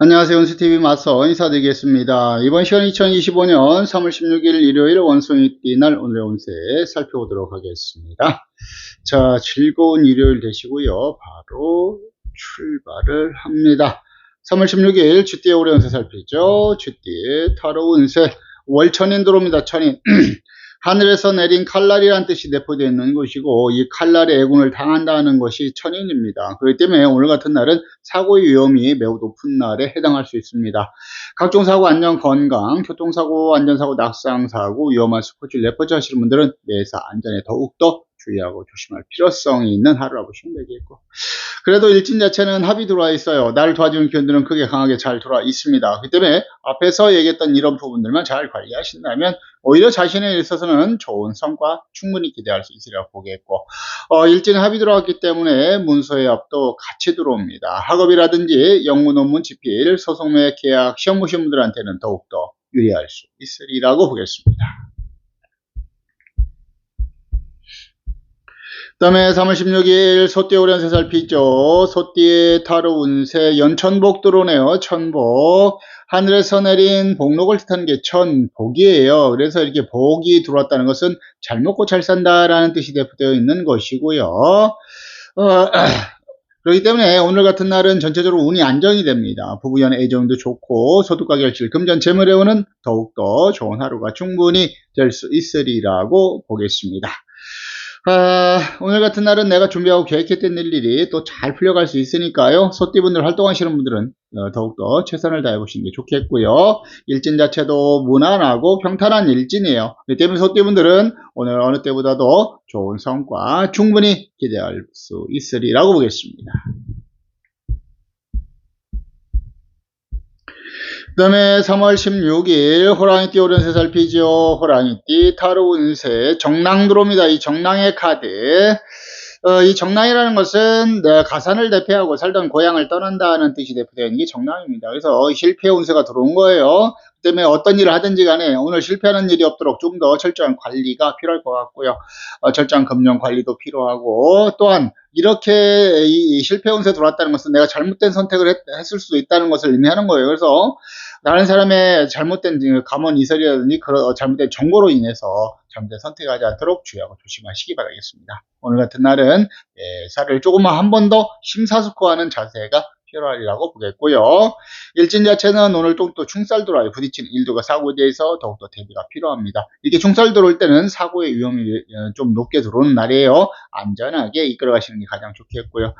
안녕하세요. 온스TV 마서 인사드리겠습니다. 이번 시간 2025년 3월 16일 일요일 원송이띠 날 오늘의 운세 살펴보도록 하겠습니다. 자, 즐거운 일요일 되시고요. 바로 출발을 합니다. 3월 16일 쥐띠의 올해 운세 살피죠. 쥐띠 타로 운세 월천인 들어옵니다. 천인. 하늘에서 내린 칼날이란 뜻이 내포되어 있는 것이고 이 칼날의 애군을 당한다는 것이 천인입니다. 그렇기 때문에 오늘 같은 날은 사고의 위험이 매우 높은 날에 해당할 수 있습니다. 각종 사고, 안전, 건강, 교통사고, 안전사고, 낙상사고, 위험한 스포츠, 레포츠 하시는 분들은 매사 안전에 더욱더 주의하고 조심할 필요성이 있는 하루라고 보시면 되겠고 그래도 일진 자체는 합이 들어와 있어요. 나를 도와주는 기운들은 크게 강하게 잘 들어와 있습니다. 그렇기 때문에 앞에서 얘기했던 이런 부분들만 잘 관리하신다면 오히려 자신에 있어서는 좋은 성과 충분히 기대할 수 있으리라고 보겠고 어, 일진 합이 들어왔기 때문에 문서의 합도 같이 들어옵니다. 학업이라든지 영문, 논문, 집필, 소송매, 계약, 시험 보신 분들한테는 더욱더 유리할 수 있으리라고 보겠습니다. 그 다음에 3월 16일 소띠 오련세 살피죠. 소띠의 타로 운세 연천복 들어오네요. 천복. 하늘에서 내린 복록을 뜻하는 게 천복이에요. 그래서 이렇게 복이 들어왔다는 것은 잘 먹고 잘 산다라는 뜻이 대표되어 있는 것이고요. 어, 그렇기 때문에 오늘 같은 날은 전체적으로 운이 안정이 됩니다. 부부연 애정도 좋고 소득과 결실, 금전 재물에오는 더욱더 좋은 하루가 충분히 될 수 있으리라고 보겠습니다. 아, 오늘 같은 날은 내가 준비하고 계획했던 일들이 또 잘 풀려갈 수 있으니까요. 소띠분들 활동하시는 분들은 어, 더욱더 최선을 다해 보시는 게 좋겠고요. 일진 자체도 무난하고 평탄한 일진이에요. 때문에 소띠분들은 오늘 어느 때보다도 좋은 성과 충분히 기대할 수 있으리라고 보겠습니다. 그 다음에 3월 16일 호랑이띠 오른세 살피죠. 호랑이띠 타로 운세 들어옵니다. 이 정랑의 카드 어, 이 정랑이라는 것은 내 가산을 대표하고 살던 고향을 떠난다는 뜻이 대표되어 있는 게 정랑입니다. 그래서 실패 운세가 들어온 거예요. 그 때문에 어떤 일을 하든지 간에 오늘 실패하는 일이 없도록 좀 더 철저한 관리가 필요할 것 같고요. 어, 철저한 금융 관리도 필요하고 또한 이렇게 이 실패 운세 들어왔다는 것은 내가 잘못된 선택을 했, 을 수도 있다는 것을 의미하는 거예요. 그래서 다른 사람의 잘못된 감원 이설이라든지 그런 어, 잘못된 정보로 인해서 잘못된 선택하지 않도록 주의하고 조심하시기 바라겠습니다. 오늘 같은 날은 예, 살을 조금만 한 번 더 심사숙고하는 자세가 필요하리라고 보겠고요. 일진 자체는 오늘 또, 또 충살 들어와요. 부딪히는 일도가 사고에 대해서 더욱더 대비가 필요합니다. 이렇게 충살 들어올 때는 사고의 위험이 어, 좀 높게 들어오는 날이에요. 안전하게 이끌어 가시는 게 가장 좋겠고요.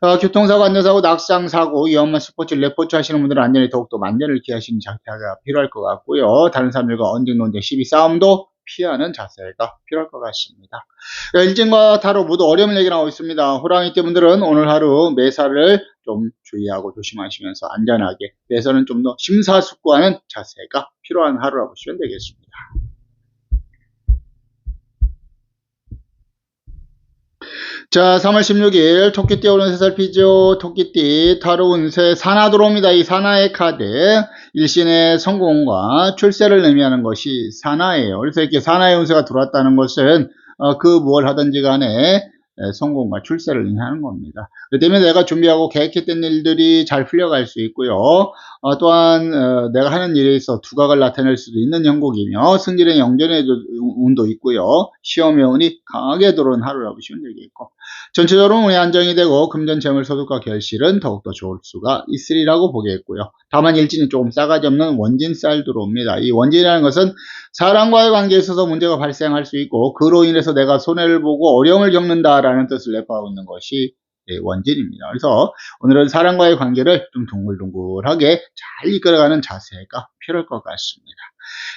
어, 교통사고, 안전사고, 낙상사고, 위험한 스포츠, 레포츠 하시는 분들은 안전에 더욱더 만전을 기하시는 자세가 필요할 것 같고요. 다른 사람들과 언쟁, 논쟁, 시비, 싸움도 피하는 자세가 필요할 것 같습니다. 일진과 타로 모두 어려움을 얘기하고 있습니다. 호랑이 때문들은 오늘 하루 매사를 좀 주의하고 조심하시면서 안전하게 매사는 좀 더 심사숙고하는 자세가 필요한 하루라고 보시면 되겠습니다. 자, 3월 16일 토끼띠 오는 세 살피죠. 토끼띠 타로 운세 사나 들어옵니다. 이 사나의 카드 일신의 성공과 출세를 의미하는 것이 사나예요. 그래서 이렇게 사나의 운세가 들어왔다는 것은 어, 그 무엇 하든지 간에 성공과 출세를 의미하는 겁니다. 그 때문에 내가 준비하고 계획했던 일들이 잘 풀려갈 수 있고요. 어, 또한 어, 내가 하는 일에 있어 두각을 나타낼 수도 있는 형국이며 승진의 영전의 운도 있고요. 시험의 운이 강하게 들어온 하루라고 보시면 되겠고 전체적으로 운이 안정이 되고 금전 재물 소득과 결실은 더욱더 좋을 수가 있으리라고 보겠고요. 다만 일진이 조금 싸가지 없는 원진 쌀 들어옵니다. 이 원진이라는 것은 사람과의 관계에 있어서 문제가 발생할 수 있고 그로 인해서 내가 손해를 보고 어려움을 겪는다라는 뜻을 내포하고 있는 것이 예, 원진입니다. 그래서 오늘은 사람과의 관계를 좀 동글동글하게 잘 이끌어가는 자세가 필요할 것 같습니다.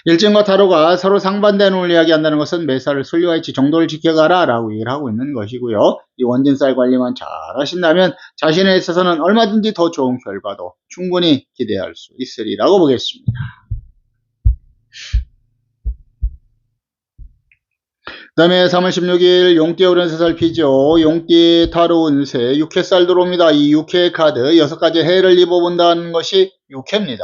일진과 타로가 서로 상반되는 을 이야기한다는 것은 매사를 순리와이치 정도를 지켜가라 라고 얘기를 하고 있는 것이고요. 이 원진쌀 관리만 잘 하신다면 자신에 있어서는 얼마든지 더 좋은 결과도 충분히 기대할 수 있으리라고 보겠습니다. 그 다음에 3월 16일 용띠 오른세 살피죠. 용띠 타로 운세 6회살 들어옵니다. 이 6회 카드 6가지 해를 입어본다는 것이 6회입니다.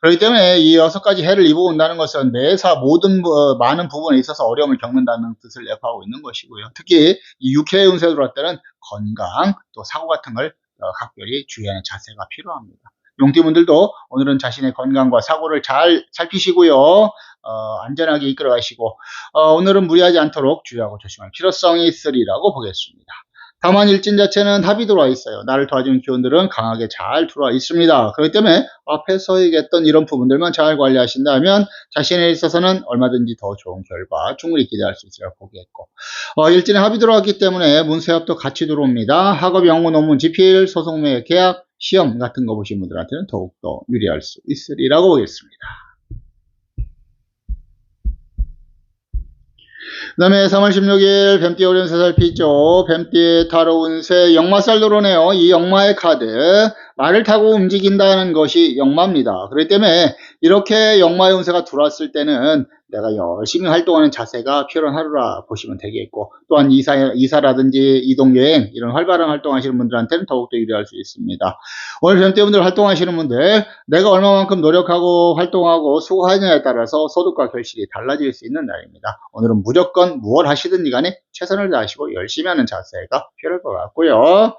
그렇기 때문에 이 6가지 해를 입어본다는 것은 매사 모든 어, 많은 부분에 있어서 어려움을 겪는다는 뜻을 내포하고 있는 것이고요. 특히 이 6회 운세 들어올 때는 건강 또 사고 같은 걸 어, 각별히 주의하는 자세가 필요합니다. 용띠분들도 오늘은 자신의 건강과 사고를 잘 살피시고요. 어, 안전하게 이끌어 가시고 어, 오늘은 무리하지 않도록 주의하고 조심할 필요성이 있으리라고 보겠습니다. 다만 일진 자체는 합이 들어와 있어요. 나를 도와주는 기운들은 강하게 잘 들어와 있습니다. 그렇기 때문에 앞에서 얘기했던 이런 부분들만 잘 관리하신다면 자신에 있어서는 얼마든지 더 좋은 결과 충분히 기대할 수 있으리라고 보겠고 어, 일진에 합이 들어왔기 때문에 문세합도 같이 들어옵니다. 학업, 영어, 논문, 지필, 소송매, 계약, 시험 같은 거 보신 분들한테는 더욱더 유리할 수 있으리라고 보겠습니다. 그 다음에 3월 16일 뱀띠 오련세 살피죠. 뱀띠 타로 운세 역마살 들어오네요. 이 역마의 카드 말을 타고 움직인다는 것이 역마입니다. 그렇기 때문에 이렇게 역마의 운세가 들어왔을 때는 내가 열심히 활동하는 자세가 필요한 하루라 보시면 되겠고 또한 이사, 이사라든지 이동여행 이런 활발한 활동하시는 분들한테는 더욱더 유리할 수 있습니다. 오늘 뱀띠분들 활동하시는 분들 내가 얼마만큼 노력하고 활동하고 수고하느냐에 따라서 소득과 결실이 달라질 수 있는 날입니다. 오늘은 무조건 무엇 하시든지 간에 최선을 다하시고 열심히 하는 자세가 필요할 것 같고요.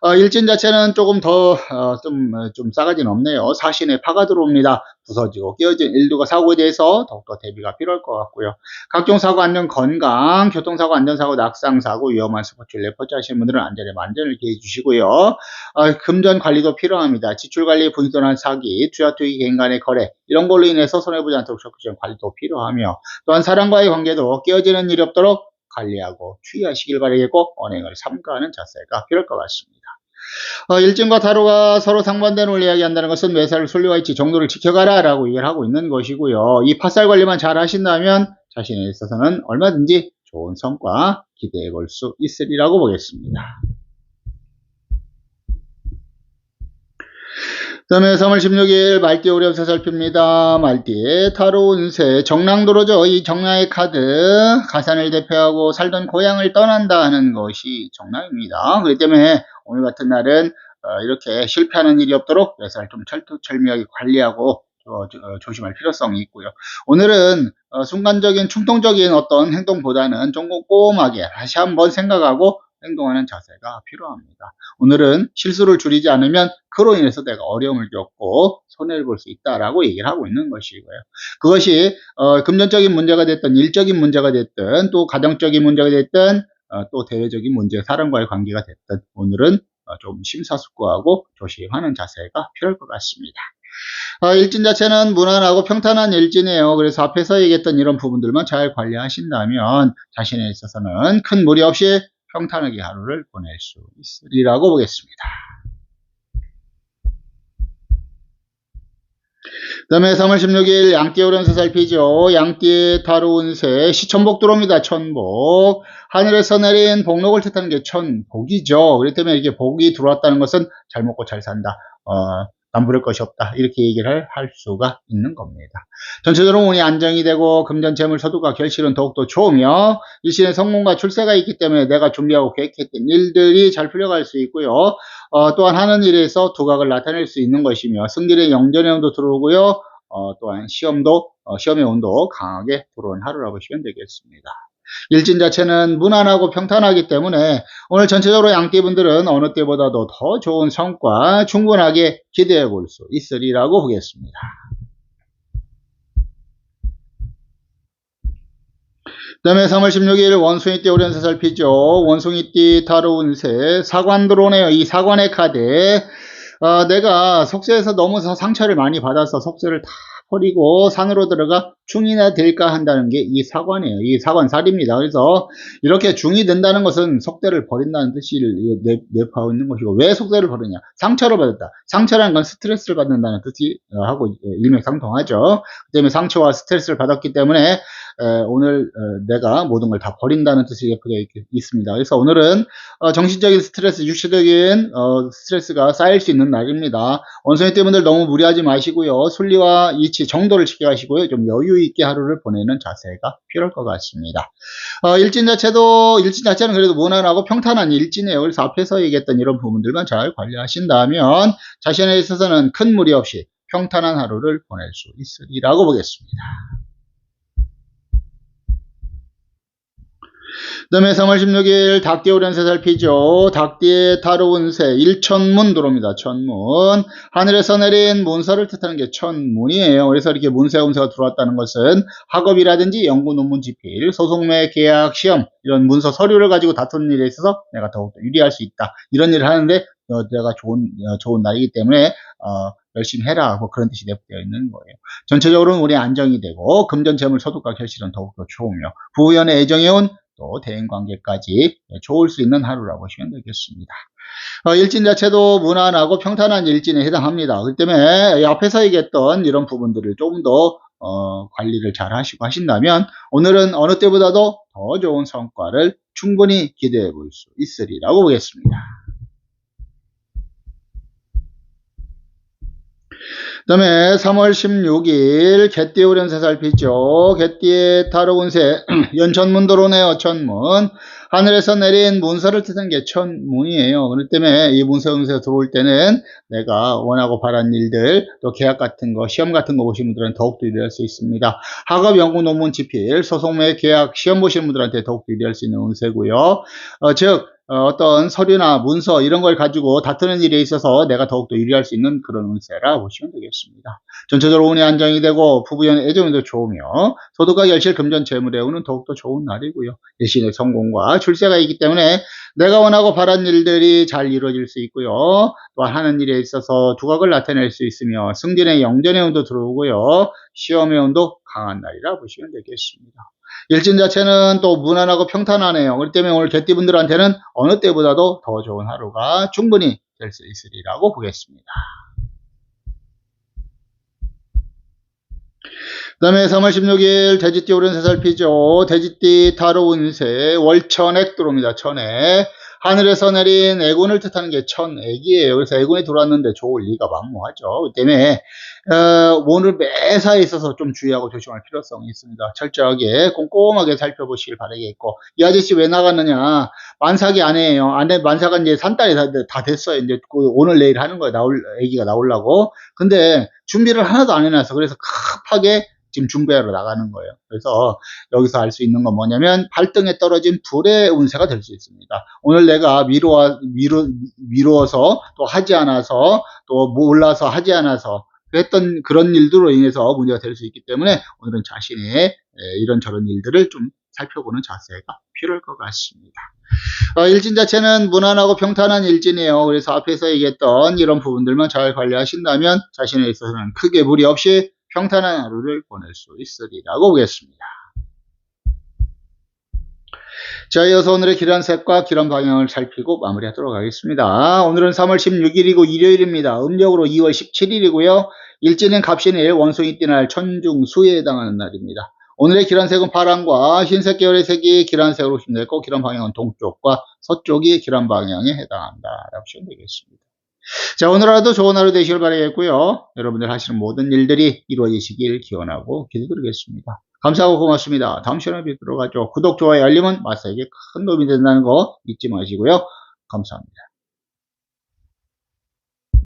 어, 일진 자체는 조금 더, 어, 좀, 어, 좀 싸가지는 없네요. 사신에 파가 들어옵니다. 부서지고 깨어진 일두가 사고에 대해서 더욱더 대비가 필요할 것 같고요. 각종 사고 안전 건강, 교통사고 안전사고, 낙상사고, 위험한 스포츠 레포츠 하시는 분들은 안전에 만전을 기해 주시고요. 어, 금전 관리도 필요합니다. 지출 관리, 분실한 사기, 투자 투기 개인 간의 거래, 이런 걸로 인해서 손해보지 않도록 적극적인 관리도 필요하며, 또한 사람과의 관계도 깨어지는 일이 없도록 관리하고 추이하시길 바라겠고 언행을 삼가하는 자세가 필요할 것 같습니다. 어, 일진과 타로가 서로 상반된 원리 이야기한다는 것은 매사를 순리와 있지 정도를 지켜가라 라고 얘기를 하고 있는 것이고요. 이 파살 관리만 잘 하신다면 자신에 있어서는 얼마든지 좋은 성과 기대해 볼 수 있으리라고 보겠습니다. 그 다음에 3월 16일 말띠 오렴세 살핍니다. 말띠 타로 운세 정랑도로죠. 이 정랑의 카드 가산을 대표하고 살던 고향을 떠난다 하는 것이 정랑입니다. 그렇기 때문에 오늘 같은 날은 어, 이렇게 실패하는 일이 없도록 매사를 좀 철두철미하게 관리하고 어, 조심할 필요성이 있고요. 오늘은 어, 순간적인 충동적인 어떤 행동보다는 좀 꼼꼼하게 다시 한번 생각하고 행동하는 자세가 필요합니다. 오늘은 실수를 줄이지 않으면 그로 인해서 내가 어려움을 겪고 손해를 볼 수 있다라고 얘기를 하고 있는 것이고요. 그것이 어, 금전적인 문제가 됐든 일적인 문제가 됐든 또 가정적인 문제가 됐든 어, 또 대외적인 문제, 사람과의 관계가 됐든 오늘은 어, 좀 심사숙고하고 조심하는 자세가 필요할 것 같습니다. 어, 일진 자체는 무난하고 평탄한 일진이에요. 그래서 앞에서 얘기했던 이런 부분들만 잘 관리하신다면 자신에 있어서는 큰 무리 없이 평탄하게 하루를 보낼 수 있으리라고 보겠습니다. 그 다음에 3월 16일 양띠 오른세 살피죠. 양띠 타로 운세 시천복 들어옵니다. 천복. 하늘에서 내린 복록을 뜻하는 게 천복이죠. 그렇기 때문에 이게 복이 들어왔다는 것은 잘 먹고 잘 산다. 어, 남부를 것이 없다. 이렇게 얘기를 할 수가 있는 겁니다. 전체적으로 운이 안정이 되고 금전 재물 소득과 결실은 더욱더 좋으며 일신의 성공과 출세가 있기 때문에 내가 준비하고 계획했던 일들이 잘 풀려갈 수 있고요. 어, 또한 하는 일에서 두각을 나타낼 수 있는 것이며 승질의 영전의 운도 들어오고요. 어, 또한 시험도 어, 시험의 운도 강하게 들어온 하루라고 보시면 되겠습니다. 일진 자체는 무난하고 평탄하기 때문에 오늘 전체적으로 양띠분들은 어느 때보다도 더 좋은 성과 충분하게 기대해 볼 수 있으리라고 보겠습니다. 그 다음에 3월 16일 원숭이띠 오련세 살피죠. 원숭이띠 타로 운세 사관 들어오네요. 이 사관의 카드 어, 내가 속세에서 너무 상처를 많이 받아서 속세를 다 버리고 산으로 들어가 중이나 될까 한다는 게 이 사관이에요. 이 사관살입니다. 그래서 이렇게 중이 된다는 것은 속대를 버린다는 뜻을 내포하고 있는 것이고 왜 속대를 버리냐? 상처를 받았다. 상처라는 건 스트레스를 받는다는 뜻이 어, 하고 일맥상통하죠. 그 때문에 상처와 스트레스를 받았기 때문에 오늘 어, 내가 모든 걸 다 버린다는 뜻이 예쁘게 있습니다. 그래서 오늘은 어, 정신적인 스트레스, 육체적인 어, 스트레스가 쌓일 수 있는 날입니다. 원숭이 때문에 너무 무리하지 마시고요. 순리와 이치, 정도를 지켜가시고요. 좀 여유 있게 하루를 보내는 자세가 필요할 것 같습니다. 일진 자체도 일진 자체는 그래도 무난하고 평탄한 일진이에요. 그래서 앞에서 얘기했던 이런 부분들만 잘 관리하신다면 자신에 있어서는 큰 무리 없이 평탄한 하루를 보낼 수 있으리라고 보겠습니다. 그 다음에 3월 16일 닭띠 오련세 살피죠. 닭띠의 타로 운세 일천문 들어옵니다. 천문. 하늘에서 내린 문서를 뜻하는 게 천문이에요. 그래서 이렇게 문세 운세가 들어왔다는 것은 학업이라든지 연구 논문 집필, 소송매 계약 시험 이런 문서 서류를 가지고 다투는 일에 있어서 내가 더욱더 유리할 수 있다. 이런 일을 하는데 어, 내가 좋은 어, 좋은 날이기 때문에 어, 열심히 해라 뭐 그런 뜻이 내포되어 있는 거예요. 전체적으로는 우리 안정이 되고 금전 재물 소득과 결실은 더욱더 좋으며 부부연의 애정해온 또 대인관계까지 좋을 수 있는 하루라고 보시면 되겠습니다. 어, 일진 자체도 무난하고 평탄한 일진에 해당합니다. 그렇기 때문에 앞에서 얘기했던 이런 부분들을 조금 더 어, 관리를 잘 하시고 하신다면 오늘은 어느 때보다도 더 좋은 성과를 충분히 기대해 볼 수 있으리라고 보겠습니다. 그 다음에 3월 16일 개띠 오련세 살피죠. 개띠의 타로 운세 연천문도로네요. 천문 하늘에서 내린 문서를 뜻한 게 천문이에요. 그렇기 때문에 이 문서 운세가 들어올 때는 내가 원하고 바란 일들 또 계약 같은 거 시험 같은 거 보시는 분들은 더욱더 유리할 수 있습니다. 학업 연구 논문 집필 소송매 계약 시험 보시는 분들한테 더욱더 유리할 수 있는 운세고요. 어, 즉 어, 떤 서류나 문서 이런 걸 가지고 다투는 일에 있어서 내가 더욱더 유리할 수 있는 그런 운세라 보시면 되겠습니다. 전체적으로 운이 안정이 되고 부부연의 애정도 좋으며 소득과 결실 금전 재물의 운은 더욱더 좋은 날이고요. 대신에 성공과 출세가 있기 때문에 내가 원하고 바란 일들이 잘 이루어질 수 있고요. 또한 하는 일에 있어서 두각을 나타낼 수 있으며 승진의 영전의 운도 들어오고요. 시험의 운도 강한 날이라 보시면 되겠습니다. 일진 자체는 또 무난하고 평탄하네요. 그렇기 때문에 오늘 개띠분들한테는 어느 때보다도 더 좋은 하루가 충분히 될 수 있으리라고 보겠습니다. 그 다음에 3월 16일 돼지띠 오른 세 살피죠. 돼지띠 타로 운세 월천액 들어옵니다. 천액. 하늘에서 내린 애군을 뜻하는 게 천액이에요. 그래서 애군이 들어왔는데 좋을 리가 만무하죠. 그 때문에 어, 오늘 매사에 있어서 좀 주의하고 조심할 필요성이 있습니다. 철저하게 꼼꼼하게 살펴보시길 바라겠고 이 아저씨 왜 나갔느냐 만삭이 아니에요. 안에 만삭은 이제 산딸이 다, 다 됐어요. 이제 그 오늘 내일 하는 거예요. 나올 애기가 나오려고. 근데 준비를 하나도 안 해놔서 그래서 급하게 지금 준비하러 나가는 거예요. 그래서 여기서 알 수 있는 건 뭐냐면 발등에 떨어진 불의 운세가 될 수 있습니다. 오늘 내가 미루어, 미루, 미루어서 또 하지 않아서 또 몰라서 하지 않아서 했던 그런 일들로 인해서 문제가 될 수 있기 때문에 오늘은 자신의 이런저런 일들을 좀 살펴보는 자세가 필요할 것 같습니다. 어, 일진 자체는 무난하고 평탄한 일진이에요. 그래서 앞에서 얘기했던 이런 부분들만 잘 관리하신다면 자신에 있어서는 크게 무리 없이 평탄한 하루를 보낼 수 있으리라고 보겠습니다. 자, 이어서 오늘의 기란 색과 기란 방향을 살피고 마무리하도록 하겠습니다. 오늘은 3월 16일이고 일요일입니다. 음력으로 2월 17일이고요. 일진은 갑신일 원숭이 띠날 천중수에 해당하는 날입니다. 오늘의 기란색은 파랑과 흰색 계열의 색이 기란색으로 휘냈고 기란 방향은 동쪽과 서쪽이 기란 방향에 해당한다. 라고 보시면 되겠습니다. 자, 오늘 하루도 좋은 하루 되시길 바라겠고요. 여러분들 하시는 모든 일들이 이루어지시길 기원하고 기도드리겠습니다. 감사하고 고맙습니다. 다음 시간에 뵙도록 하죠. 구독, 좋아요, 알림은 마사에게 큰 도움이 된다는 거 잊지 마시고요. 감사합니다.